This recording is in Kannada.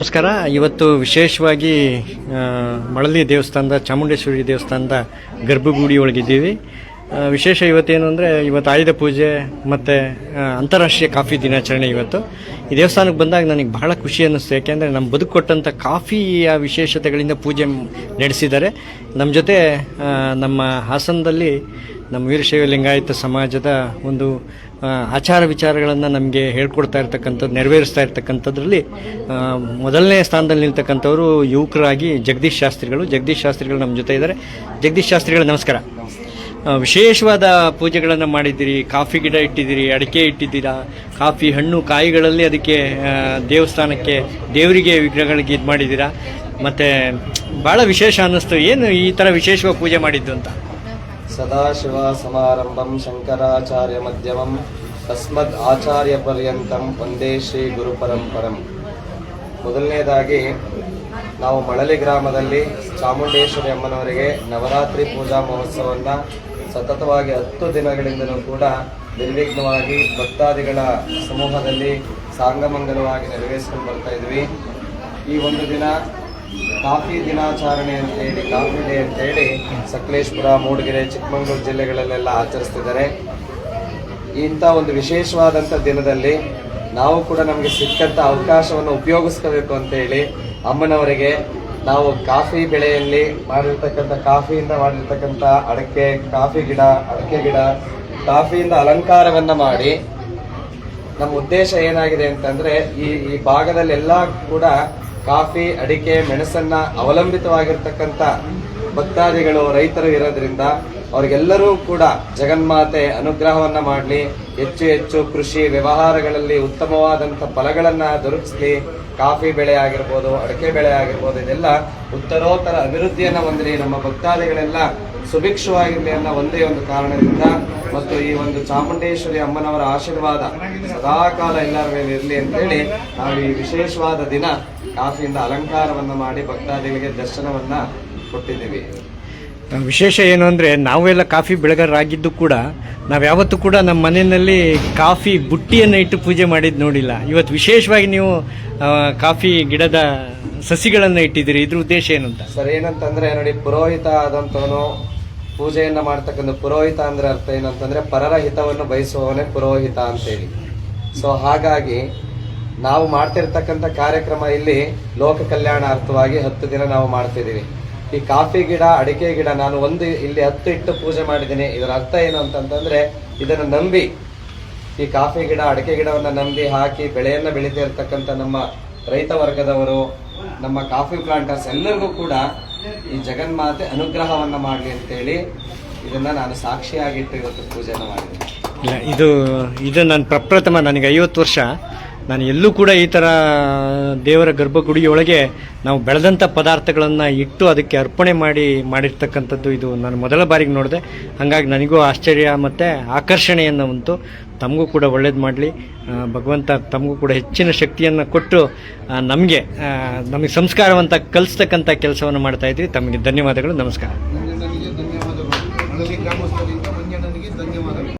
ನಮಸ್ಕಾರ. ಇವತ್ತು ವಿಶೇಷವಾಗಿ ಮಳಲಿ ದೇವಸ್ಥಾನದ ಚಾಮುಂಡೇಶ್ವರಿ ದೇವಸ್ಥಾನದ ಗರ್ಭಗುಡಿ ಒಳಗಿದ್ದೀವಿ ವಿಶೇಷ ಇವತ್ತೇನು ಅಂದರೆ ಇವತ್ತು ಆಯುಧ ಪೂಜೆ ಮತ್ತು ಅಂತಾರಾಷ್ಟ್ರೀಯ ಕಾಫಿ ದಿನಾಚರಣೆ ಇವತ್ತು. ಈ ದೇವಸ್ಥಾನಕ್ಕೆ ಬಂದಾಗ ನನಗೆ ಬಹಳ ಖುಷಿ ಅನ್ನಿಸ್ತು. ಯಾಕೆಂದರೆ ನಮ್ಮ ಬದುಕು ಕೊಟ್ಟಂಥ ಕಾಫಿಯ ವಿಶೇಷತೆಗಳಿಂದ ಪೂಜೆ ನಡೆಸಿದ್ದಾರೆ. ನಮ್ಮ ಜೊತೆ ನಮ್ಮ ಹಾಸನದಲ್ಲಿ ನಮ್ಮ ವೀರಶೈವ ಲಿಂಗಾಯತ ಸಮಾಜದ ಒಂದು ಆಚಾರ ವಿಚಾರಗಳನ್ನು ನಮಗೆ ಹೇಳ್ಕೊಡ್ತಾ ಇರ್ತಕ್ಕಂಥದ್ದು, ನೆರವೇರಿಸ್ತಾ ಇರ್ತಕ್ಕಂಥದ್ರಲ್ಲಿ ಮೊದಲನೇ ಸ್ಥಾನದಲ್ಲಿ ನಿಲ್ತಕ್ಕಂಥವರು ಯುವಕರಾಗಿ ಜಗದೀಶ್ ಶಾಸ್ತ್ರಿಗಳು. ಜಗದೀಶ್ ಶಾಸ್ತ್ರಿಗಳು ನಮ್ಮ ಜೊತೆ ಇದ್ದಾರೆ. ಜಗದೀಶ್ ಶಾಸ್ತ್ರಿಗಳು, ನಮಸ್ಕಾರ. ವಿಶೇಷವಾದ ಪೂಜೆಗಳನ್ನು ಮಾಡಿದ್ದೀರಿ, ಕಾಫಿ ಗಿಡ ಇಟ್ಟಿದ್ದೀರಿ, ಅಡಿಕೆ ಇಟ್ಟಿದ್ದೀರಾ, ಕಾಫಿ ಹಣ್ಣು, ಕಾಯಿಗಳಲ್ಲಿ ಅದಕ್ಕೆ ದೇವಸ್ಥಾನಕ್ಕೆ, ದೇವರಿಗೆ ವಿಗ್ರಹಗಳಿಗೆ ಇದು ಮಾಡಿದ್ದೀರಾ? ಮತ್ತು ಭಾಳ ವಿಶೇಷ ಅನ್ನಿಸ್ತು. ಏನು ಈ ಥರ ವಿಶೇಷವಾಗಿ ಪೂಜೆ ಮಾಡಿದ್ದು ಅಂತ? ಸದಾಶಿವ ಸಮಾರಂಭಂ ಶಂಕರಾಚಾರ್ಯ ಮಧ್ಯಮಂ ತಸ್ಮದ್ ಆಚಾರ್ಯ ಪರ್ಯಂತಂ ಒಂದೇ ಶ್ರೀ ಗುರು ಪರಂಪರಂ. ಮೊದಲನೇದಾಗಿ, ನಾವು ಮಳಲಿ ಗ್ರಾಮದಲ್ಲಿ ಚಾಮುಂಡೇಶ್ವರಿ ಅಮ್ಮನವರಿಗೆ ನವರಾತ್ರಿ ಪೂಜಾ ಮಹೋತ್ಸವವನ್ನು ಸತತವಾಗಿ ಹತ್ತು ದಿನಗಳಿಂದಲೂ ಕೂಡ ನಿರ್ವಿಘ್ನವಾಗಿ ಭಕ್ತಾದಿಗಳ ಸಮೂಹದಲ್ಲಿ ಸಾಂಗಮಂಗಲವಾಗಿ ನೆರವೇರಿಸಿಕೊಂಡು ಬರ್ತಾ ಇದ್ವಿ. ಈ ಒಂದು ದಿನ ಕಾಫಿ ದಿನಾಚರಣೆ ಅಂತೇಳಿ, ಕಾಫಿ ಡೇ ಅಂತೇಳಿ ಸಕಲೇಶ್ಪುರ, ಮೂಡಿಗೆರೆ, ಚಿಕ್ಕಮಗಳೂರು ಜಿಲ್ಲೆಗಳಲ್ಲೆಲ್ಲ ಆಚರಿಸ್ತಿದ್ದಾರೆ. ಇಂಥ ಒಂದು ವಿಶೇಷವಾದಂಥ ದಿನದಲ್ಲಿ ನಾವು ಕೂಡ ನಮಗೆ ಸಿಕ್ಕಂಥ ಅವಕಾಶವನ್ನು ಉಪಯೋಗಿಸ್ಕೋಬೇಕು ಅಂತೇಳಿ ಅಮ್ಮನವರಿಗೆ ನಾವು ಕಾಫಿ ಬೆಳೆಯಲ್ಲಿ ಮಾಡಿರ್ತಕ್ಕಂಥ ಕಾಫಿಯಿಂದ ಮಾಡಿರ್ತಕ್ಕಂಥ ಅಡಕೆ, ಕಾಫಿ ಗಿಡ, ಅಡಕೆ ಗಿಡ, ಕಾಫಿಯಿಂದ ಅಲಂಕಾರವನ್ನ ಮಾಡಿ, ನಮ್ಮ ಉದ್ದೇಶ ಏನಾಗಿದೆ ಅಂತಂದ್ರೆ ಈ ಈ ಭಾಗದಲ್ಲಿ ಎಲ್ಲ ಕೂಡ ಕಾಫಿ, ಅಡಿಕೆ, ಮೆಣಸನ್ನ ಅವಲಂಬಿತವಾಗಿರ್ತಕ್ಕಂಥ ಭಕ್ತಾದಿಗಳು, ರೈತರು ಇರೋದ್ರಿಂದ ಅವ್ರಿಗೆಲ್ಲರೂ ಕೂಡ ಜಗನ್ಮಾತೆ ಅನುಗ್ರಹವನ್ನ ಮಾಡಲಿ. ಹೆಚ್ಚು ಹೆಚ್ಚು ಕೃಷಿ ವ್ಯವಹಾರಗಳಲ್ಲಿ ಉತ್ತಮವಾದಂಥ ಫಲಗಳನ್ನ ದೊರಕಿಸಲಿ. ಕಾಫಿ ಬೆಳೆ ಆಗಿರ್ಬೋದು, ಅಡಿಕೆ ಬೆಳೆ ಆಗಿರ್ಬೋದು, ಇದೆಲ್ಲ ಉತ್ತರೋತ್ತರ ಅಭಿವೃದ್ಧಿಯನ್ನ ಹೊಂದಲಿ. ನಮ್ಮ ಭಕ್ತಾದಿಗಳೆಲ್ಲ ಸುಭಿಕ್ಷವಾಗಿರಲಿ ಅನ್ನೋ ಒಂದೇ ಒಂದು ಕಾರಣದಿಂದ ಮತ್ತು ಈ ಒಂದು ಚಾಮುಂಡೇಶ್ವರಿ ಅಮ್ಮನವರ ಆಶೀರ್ವಾದ ಸದಾಕಾಲ ಎಲ್ಲರ ಮೇಲೆ ಇರಲಿ ಅಂತೇಳಿ ನಾವು ಈ ವಿಶೇಷವಾದ ದಿನ ಕಾಫಿಯಿಂದ ಅಲಂಕಾರವನ್ನು ಮಾಡಿ ಭಕ್ತಾದಿಗಳಿಗೆ ದರ್ಶನವನ್ನ ಕೊಟ್ಟಿದ್ದೀವಿ. ವಿಶೇಷ ಏನು ಅಂದರೆ ನಾವೆಲ್ಲ ಕಾಫಿ ಬೆಳೆಗಾರರಾಗಿದ್ದು ಕೂಡ ನಾವು ಯಾವತ್ತೂ ಕೂಡ ನಮ್ಮ ಮನೆಯಲ್ಲಿ ಕಾಫಿ ಬುಟ್ಟಿಯನ್ನು ಇಟ್ಟು ಪೂಜೆ ಮಾಡಿದ್ದು ನೋಡಿಲ್ಲ. ಇವತ್ತು ವಿಶೇಷವಾಗಿ ನೀವು ಕಾಫಿ ಗಿಡದ ಸಸಿಗಳನ್ನು ಇಟ್ಟಿದ್ದೀರಿ. ಇದ್ರ ಉದ್ದೇಶ ಏನು ಅಂತ? ಸರ್, ಏನಂತಂದ್ರೆ ನೋಡಿ, ಪುರೋಹಿತ ಆದಂತವನು ಪೂಜೆಯನ್ನು ಮಾಡ್ತಕ್ಕಂಥ ಪುರೋಹಿತ ಅಂದ್ರೆ ಅರ್ಥ ಏನಂತಂದರೆ ಪರರ ಹಿತವನ್ನು ಬಯಸುವವನೇ ಪುರೋಹಿತ ಅಂತೇಳಿ. ಸೊ ಹಾಗಾಗಿ ನಾವು ಮಾಡ್ತಿರ್ತಕ್ಕಂಥ ಕಾರ್ಯಕ್ರಮ ಇಲ್ಲಿ ಲೋಕ ಕಲ್ಯಾಣಾರ್ಥವಾಗಿ ಹತ್ತು ದಿನ ನಾವು ಮಾಡ್ತಿದೀವಿ ಈ ಕಾಫಿ ಗಿಡ, ಅಡಿಕೆ ಗಿಡ ನಾನು ಒಂದು ಇಲ್ಲಿ ಹತ್ತು ಇಟ್ಟು ಪೂಜೆ ಮಾಡಿದ್ದೀನಿ. ಇದರ ಅರ್ಥ ಏನು ಅಂತಂತಂದ್ರೆ, ಇದನ್ನು ನಂಬಿ, ಈ ಕಾಫಿ ಗಿಡ, ಅಡಿಕೆ ಗಿಡವನ್ನ ನಂಬಿ ಹಾಕಿ ಬೆಳೆಯನ್ನು ಬೆಳೀತಾ ಇರ್ತಕ್ಕಂಥ ನಮ್ಮ ರೈತ ವರ್ಗದವರು, ನಮ್ಮ ಕಾಫಿ ಪ್ಲಾಂಟರ್ಸ್ ಎಲ್ಲರಿಗೂ ಕೂಡ ಈ ಜಗನ್ಮಾತೆ ಅನುಗ್ರಹವನ್ನ ಮಾಡಲಿ ಅಂತೇಳಿ ಇದನ್ನ ನಾನು ಸಾಕ್ಷಿಯಾಗಿಟ್ಟು ಇವತ್ತು ಪೂಜೆಯನ್ನು ಮಾಡಿದ್ದೀನಿ. ಇದು ಇದು ನಾನು ಪ್ರಪ್ರಥಮ, ನನಗೆ ಐವತ್ತು ವರ್ಷ. ನಾನು ಎಲ್ಲೂ ಕೂಡ ಈ ಥರ ದೇವರ ಗರ್ಭಗುಡಿಯೊಳಗೆ ನಾವು ಬೆಳೆದಂಥ ಪದಾರ್ಥಗಳನ್ನು ಇಟ್ಟು ಅದಕ್ಕೆ ಅರ್ಪಣೆ ಮಾಡಿ ಮಾಡಿರ್ತಕ್ಕಂಥದ್ದು ಇದು ನಾನು ಮೊದಲ ಬಾರಿಗೆ ನೋಡಿದೆ. ಹಾಗಾಗಿ ನನಗೂ ಆಶ್ಚರ್ಯ ಮತ್ತು ಆಕರ್ಷಣೆಯನ್ನು ಉಂಟು. ತಮಗೂ ಕೂಡ ಒಳ್ಳೇದು ಮಾಡಲಿ. ಭಗವಂತ ತಮಗೂ ಕೂಡ ಹೆಚ್ಚಿನ ಶಕ್ತಿಯನ್ನು ಕೊಟ್ಟು ನಮಗೆ ನಮಗೆ ಸಂಸ್ಕಾರವಂತ ಕಲಿಸ್ತಕ್ಕಂಥ ಕೆಲಸವನ್ನು ಮಾಡ್ತಾಯಿದ್ವಿ ತಮಗೆ ಧನ್ಯವಾದಗಳು. ನಮಸ್ಕಾರ.